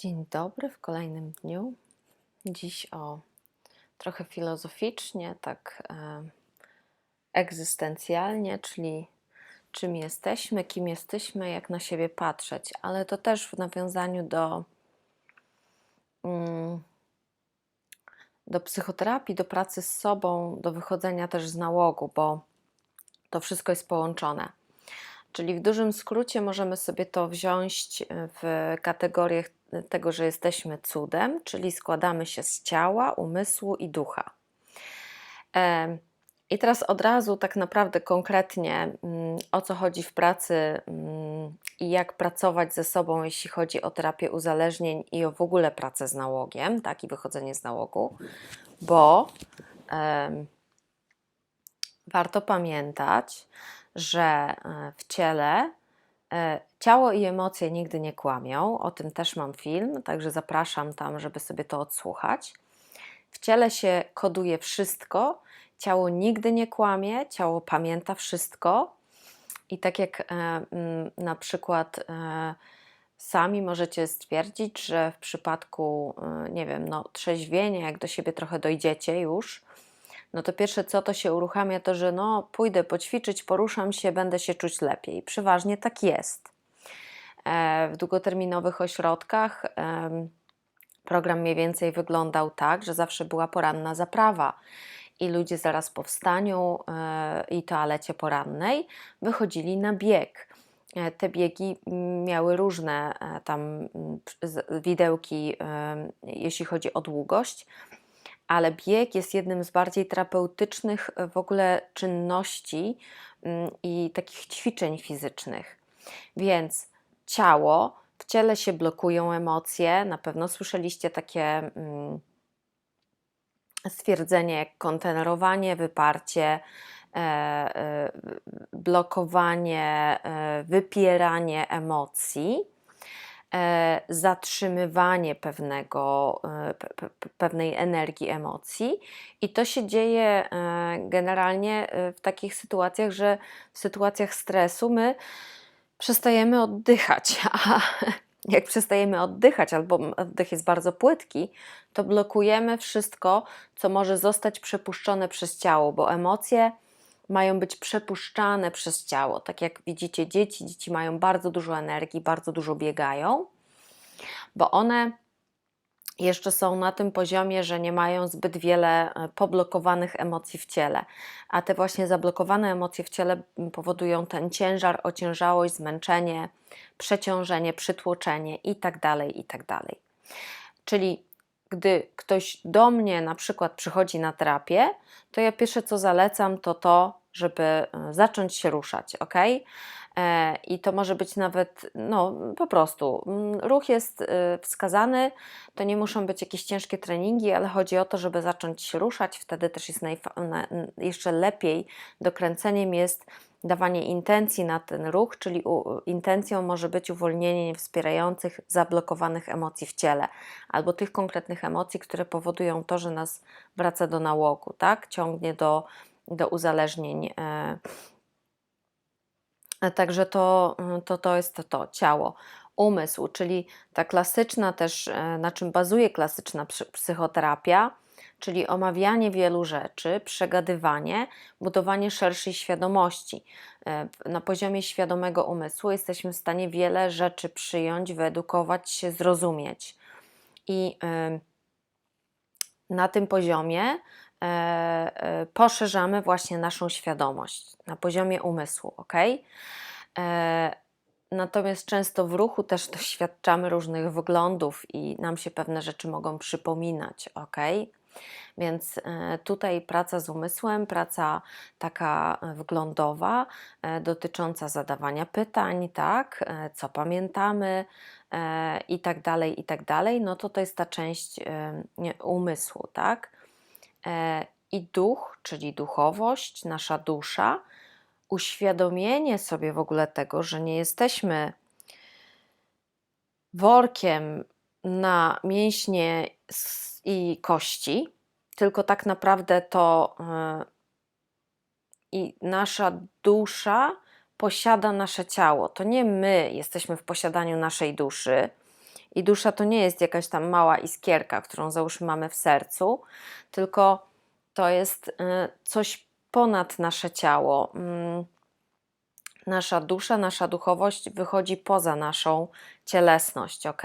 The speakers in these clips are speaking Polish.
Dzień dobry w kolejnym dniu. Dziś o trochę filozoficznie, tak e, egzystencjalnie, czyli czym jesteśmy, kim jesteśmy, jak na siebie patrzeć, ale to też w nawiązaniu do, mm, do psychoterapii, do pracy z sobą, do wychodzenia też z nałogu, bo to wszystko jest połączone. Czyli w dużym skrócie możemy sobie to wziąć w kategorię tego, że jesteśmy cudem, czyli składamy się z ciała, umysłu i ducha. I teraz od razu, tak naprawdę konkretnie, mm, o co chodzi w pracy mm, i jak pracować ze sobą, jeśli chodzi o terapię uzależnień i o w ogóle pracę z nałogiem, tak, i wychodzenie z nałogu, bo em, warto pamiętać, że e, w ciele ciało i emocje nigdy nie kłamią. O tym też mam film, także zapraszam tam, żeby sobie to odsłuchać. W ciele się koduje wszystko, ciało nigdy nie kłamie, ciało pamięta wszystko. I tak jak e, na przykład sami możecie stwierdzić, że w przypadku, nie wiem, no, trzeźwienia, jak do siebie trochę dojdziecie już, no to pierwsze co to się uruchamia, to że no pójdę poćwiczyć, poruszam się, będę się czuć lepiej. Przeważnie tak jest. E, w długoterminowych ośrodkach program mniej więcej wyglądał tak, że zawsze była poranna zaprawa i ludzie zaraz po wstaniu e, i toalecie porannej wychodzili na bieg. E, te biegi miały różne tam widełki, jeśli chodzi o długość ale bieg jest jednym z bardziej terapeutycznych e, w ogóle czynności mm, i takich ćwiczeń fizycznych. Więc ciało, w ciele się blokują emocje, na pewno słyszeliście takie mm, stwierdzenie jak kontenerowanie, wyparcie, e, e, blokowanie, wypieranie emocji zatrzymywanie pewnego, e, pewnej energii emocji, i to się dzieje e, generalnie w takich sytuacjach, że w sytuacjach stresu my przestajemy oddychać, a jak przestajemy oddychać, albo oddech jest bardzo płytki, to blokujemy wszystko, co może zostać przepuszczone przez ciało, bo emocje mają być przepuszczane przez ciało. Tak jak widzicie, dzieci, dzieci mają bardzo dużo energii, bardzo dużo biegają, bo one jeszcze są na tym poziomie, że nie mają zbyt wiele e, poblokowanych emocji w ciele. A te właśnie zablokowane emocje w ciele powodują ten ciężar, ociężałość, zmęczenie, przeciążenie, przytłoczenie itd. Tak itd. Tak Czyli gdy ktoś do mnie na przykład przychodzi na terapię, to ja pierwsze co zalecam to to, żeby e, zacząć się ruszać, ok? E, I to może być nawet, no po prostu, mm, ruch jest e, wskazany, to nie muszą być jakieś ciężkie treningi, ale chodzi o to, żeby zacząć się ruszać, wtedy też jest jeszcze lepiej dokręceniem jest dawanie intencji na ten ruch, czyli intencją może być uwolnienie wspierających zablokowanych emocji w ciele, albo tych konkretnych emocji, które powodują to, że nas wraca do nałogu, tak? Ciągnie do, do uzależnień. E, także to, to, to jest to, to ciało. Umysł, czyli ta klasyczna też, e, na czym bazuje klasyczna psychoterapia, czyli omawianie wielu rzeczy, przegadywanie, budowanie szerszej świadomości. E, na poziomie świadomego umysłu jesteśmy w stanie wiele rzeczy przyjąć, wyedukować się, zrozumieć. I na tym poziomie e, e, poszerzamy właśnie naszą świadomość na poziomie umysłu, ok? Natomiast często w ruchu też doświadczamy różnych wyglądów i nam się pewne rzeczy mogą przypominać, ok? Więc e, tutaj praca z umysłem, praca taka wglądowa, e, dotycząca zadawania pytań, tak, e, co pamiętamy i tak dalej, i tak dalej, no to to jest ta część umysłu, tak. I duch, czyli duchowość, nasza dusza, uświadomienie sobie w ogóle tego, że nie jesteśmy workiem na mięśnie i kości, tylko tak naprawdę to yy, i nasza dusza posiada nasze ciało. To nie my jesteśmy w posiadaniu naszej duszy I dusza to nie jest jakaś tam mała iskierka, którą załóżmy mamy w sercu, tylko to jest y, coś ponad nasze ciało. Nasza dusza, nasza duchowość wychodzi poza naszą cielesność, ok?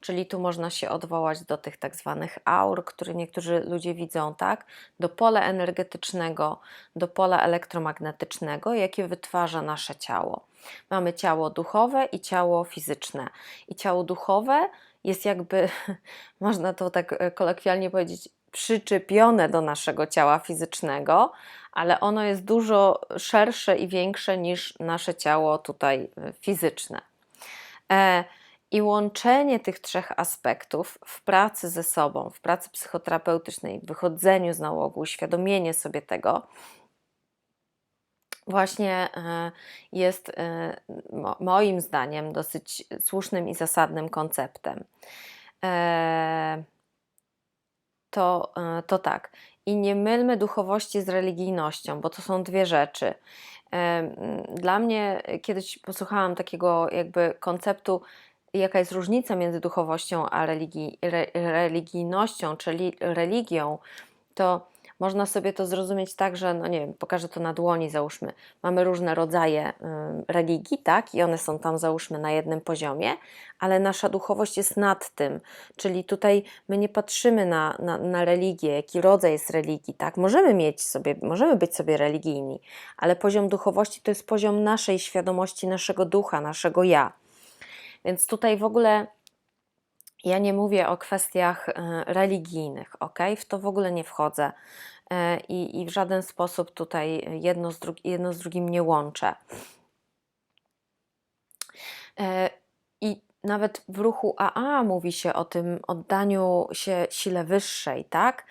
Czyli tu można się odwołać do tych tak zwanych aur, które niektórzy ludzie widzą, tak? Do pola energetycznego, do pola elektromagnetycznego, jakie wytwarza nasze ciało. Mamy ciało duchowe i ciało fizyczne. I ciało duchowe jest jakby, można to tak e, kolokwialnie powiedzieć, przyczepione do naszego ciała fizycznego, ale ono jest dużo szersze i większe niż nasze ciało tutaj e, fizyczne. E, I łączenie tych trzech aspektów w pracy ze sobą, w pracy psychoterapeutycznej, wychodzeniu z nałogu, uświadomienie sobie tego, właśnie e, jest moim zdaniem dosyć słusznym i zasadnym konceptem. To, to tak. I nie mylmy duchowości z religijnością, bo to są dwie rzeczy. Dla mnie kiedyś posłuchałam takiego jakby konceptu, jaka jest różnica między duchowością a religii, re, religijnością, czyli religią, to można sobie to zrozumieć tak, że, no nie wiem, pokażę to na dłoni, załóżmy, mamy różne rodzaje religii, tak, i one są tam, załóżmy, na jednym poziomie, ale nasza duchowość jest nad tym, czyli tutaj my nie patrzymy na, na, na religię, jaki rodzaj jest religii, tak, możemy mieć sobie, możemy być sobie religijni, ale poziom duchowości to jest poziom naszej świadomości, naszego ducha, naszego ja. Więc tutaj w ogóle ja nie mówię o kwestiach e, religijnych, ok? W to w ogóle nie wchodzę e, i, i w żaden sposób tutaj jedno z, jedno z drugim nie łączę. E, I nawet w ruchu AA mówi się o tym oddaniu się sile wyższej, tak?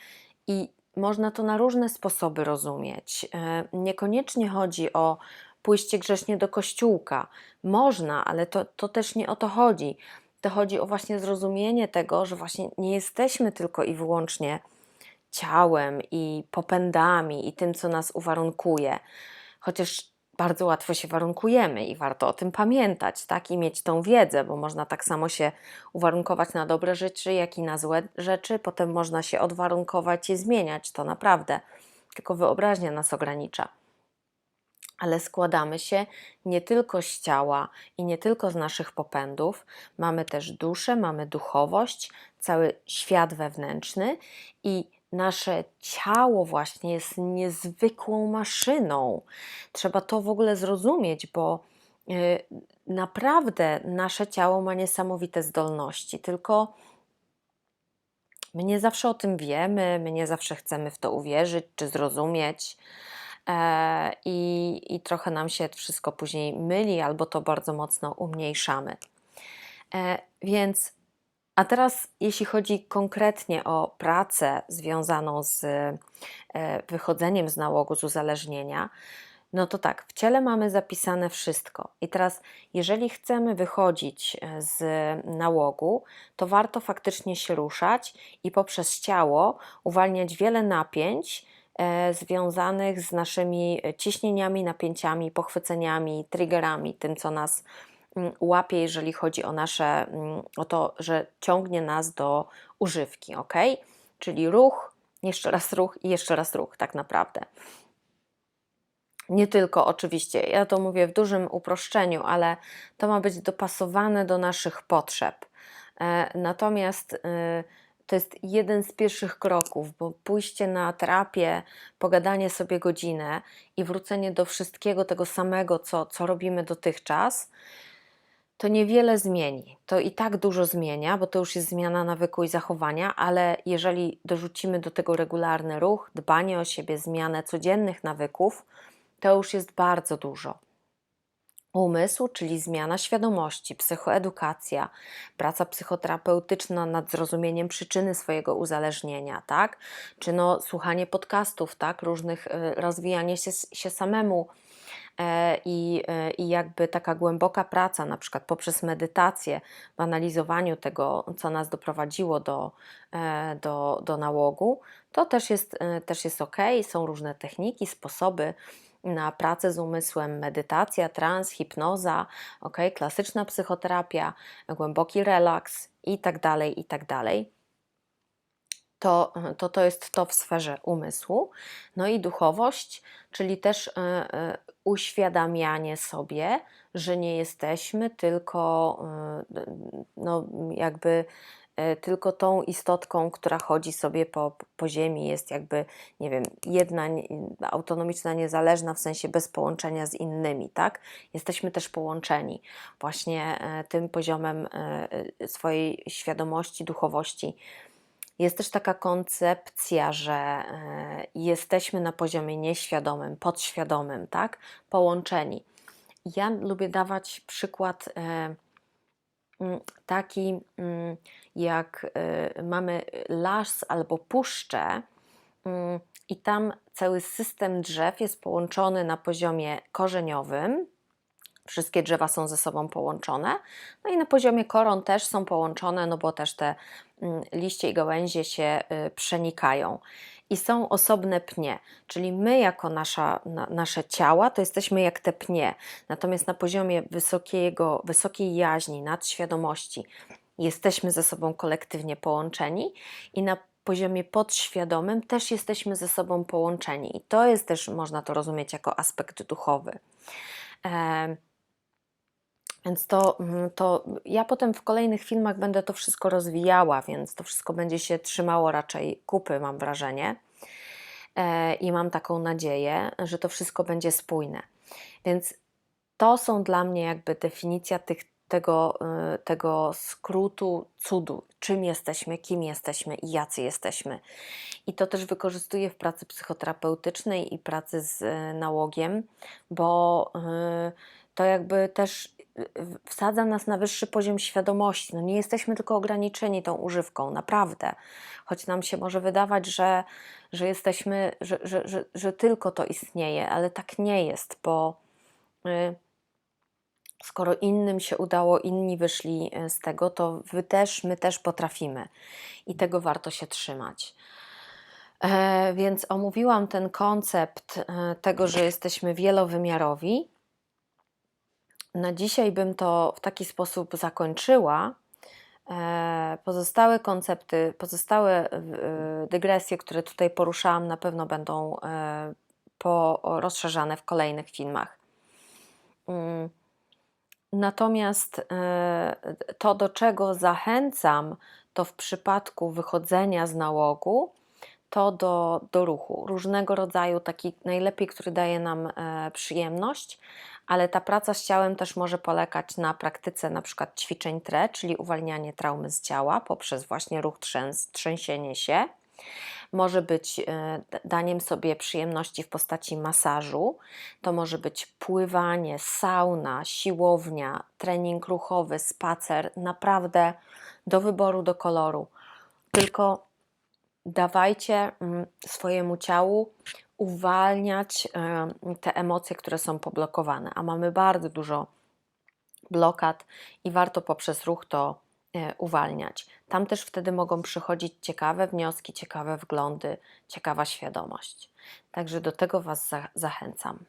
I można to na różne sposoby rozumieć. Niekoniecznie chodzi o pójście grzecznie do kościółka. Można, ale to, to też nie o to chodzi to chodzi o właśnie zrozumienie tego, że właśnie nie jesteśmy tylko i wyłącznie ciałem i popędami i tym, co nas uwarunkuje, chociaż bardzo łatwo się warunkujemy i warto o tym pamiętać, tak, i mieć tą wiedzę, bo można tak samo się uwarunkować na dobre rzeczy, jak i na złe rzeczy, potem można się odwarunkować i zmieniać, to naprawdę, tylko wyobraźnia nas ogranicza ale składamy się nie tylko z ciała i nie tylko z naszych popędów, mamy też duszę, mamy duchowość, cały świat wewnętrzny i nasze ciało właśnie jest niezwykłą maszyną. Trzeba to w ogóle zrozumieć, bo yy, naprawdę nasze ciało ma niesamowite zdolności, tylko my nie zawsze o tym wiemy, my nie zawsze chcemy w to uwierzyć czy zrozumieć. E, i, i trochę nam się wszystko później myli albo to bardzo mocno umniejszamy. E, więc, a teraz jeśli chodzi konkretnie o pracę związaną z e, wychodzeniem z nałogu, z uzależnienia, no to tak, w ciele mamy zapisane wszystko. I teraz, jeżeli chcemy wychodzić z nałogu, to warto faktycznie się ruszać i poprzez ciało uwalniać wiele napięć, związanych z naszymi ciśnieniami, napięciami, pochwyceniami, triggerami, tym co nas mm, łapie, jeżeli chodzi o nasze, mm, o to, że ciągnie nas do używki, ok? Czyli ruch, jeszcze raz ruch i jeszcze raz ruch, tak naprawdę. Nie tylko oczywiście, ja to mówię w dużym uproszczeniu, ale to ma być dopasowane do naszych potrzeb. E, natomiast yy, to jest jeden z pierwszych kroków, bo pójście na terapię, pogadanie sobie godzinę i wrócenie do wszystkiego tego samego, co, co robimy dotychczas, to niewiele zmieni. To i tak dużo zmienia, bo to już jest zmiana nawyku i zachowania, ale jeżeli dorzucimy do tego regularny ruch, dbanie o siebie, zmianę codziennych nawyków, to już jest bardzo dużo. Umysł, czyli zmiana świadomości, psychoedukacja, praca psychoterapeutyczna nad zrozumieniem przyczyny swojego uzależnienia, tak? Czy no, słuchanie podcastów, tak? Różnych, y, rozwijanie się, się samemu e, i, e, i jakby taka głęboka praca, na przykład poprzez medytację, w analizowaniu tego, co nas doprowadziło do, e, do, do nałogu, to też jest, też jest ok. Są różne techniki, sposoby na pracę z umysłem, medytacja, trans, hipnoza, ok, klasyczna psychoterapia, głęboki relaks i tak dalej, i tak dalej. To, to, to jest to w sferze umysłu. No i duchowość, czyli też e, uświadamianie sobie, że nie jesteśmy tylko e, no, jakby tylko tą istotką, która chodzi sobie po, po ziemi, jest jakby, nie wiem, jedna, autonomiczna, niezależna, w sensie bez połączenia z innymi, tak? Jesteśmy też połączeni właśnie e, tym poziomem e, e, swojej świadomości, duchowości. Jest też taka koncepcja, że e, jesteśmy na poziomie nieświadomym, podświadomym, tak? Połączeni. Ja lubię dawać przykład e, taki, mm, jak e, mamy las albo puszczę, mm, i tam cały system drzew jest połączony na poziomie korzeniowym. Wszystkie drzewa są ze sobą połączone. No i na poziomie koron też są połączone, no bo też te mm, liście i gałęzie się y, przenikają. I są osobne pnie, czyli my, jako nasza, na, nasze ciała, to jesteśmy jak te pnie. Natomiast na poziomie wysokiego, wysokiej jaźni, nadświadomości, jesteśmy ze sobą kolektywnie połączeni i na poziomie podświadomym też jesteśmy ze sobą połączeni. I to jest też, można to rozumieć jako aspekt duchowy. Więc to, mm, to ja potem w kolejnych filmach będę to wszystko rozwijała, więc to wszystko będzie się trzymało raczej kupy, mam wrażenie. E, I mam taką nadzieję, że to wszystko będzie spójne. Więc to są dla mnie jakby definicja tych, tego, y, tego skrótu cudu, czym jesteśmy, kim jesteśmy i jacy jesteśmy. I to też wykorzystuję w pracy psychoterapeutycznej i pracy z y, nałogiem, bo to jakby też wsadza nas na wyższy poziom świadomości. No nie jesteśmy tylko ograniczeni tą używką, naprawdę. Choć nam się może wydawać, że, że jesteśmy, że, że, że, że tylko to istnieje, ale tak nie jest, bo y, skoro innym się udało, inni wyszli y, z tego, to wy też, my też potrafimy i tego warto się trzymać. E, więc omówiłam ten koncept e, tego, że jesteśmy wielowymiarowi. Na dzisiaj bym to w taki sposób zakończyła. E, Pozostałe koncepty, pozostałe e, dygresje, które tutaj poruszałam, na pewno będą e, rozszerzane w kolejnych filmach. Mm. Natomiast e, to, do czego zachęcam, to w przypadku wychodzenia z nałogu, to do, do ruchu. Różnego rodzaju, taki najlepiej, który daje nam e, przyjemność, ale ta praca z ciałem też może polegać na praktyce na przykład ćwiczeń TRE, czyli uwalnianie traumy z ciała poprzez właśnie ruch trzęs, trzęsienie się. Może być d- daniem sobie przyjemności w postaci masażu, to może być pływanie, sauna, siłownia, trening ruchowy, spacer, naprawdę do wyboru, do koloru. Tylko dawajcie mm, swojemu ciału uwalniać em, te emocje, które są poblokowane, a mamy bardzo dużo blokad i warto poprzez ruch to e, uwalniać. Tam też wtedy mogą przychodzić ciekawe wnioski, ciekawe wglądy, ciekawa świadomość. Także do tego Was za- zachęcam.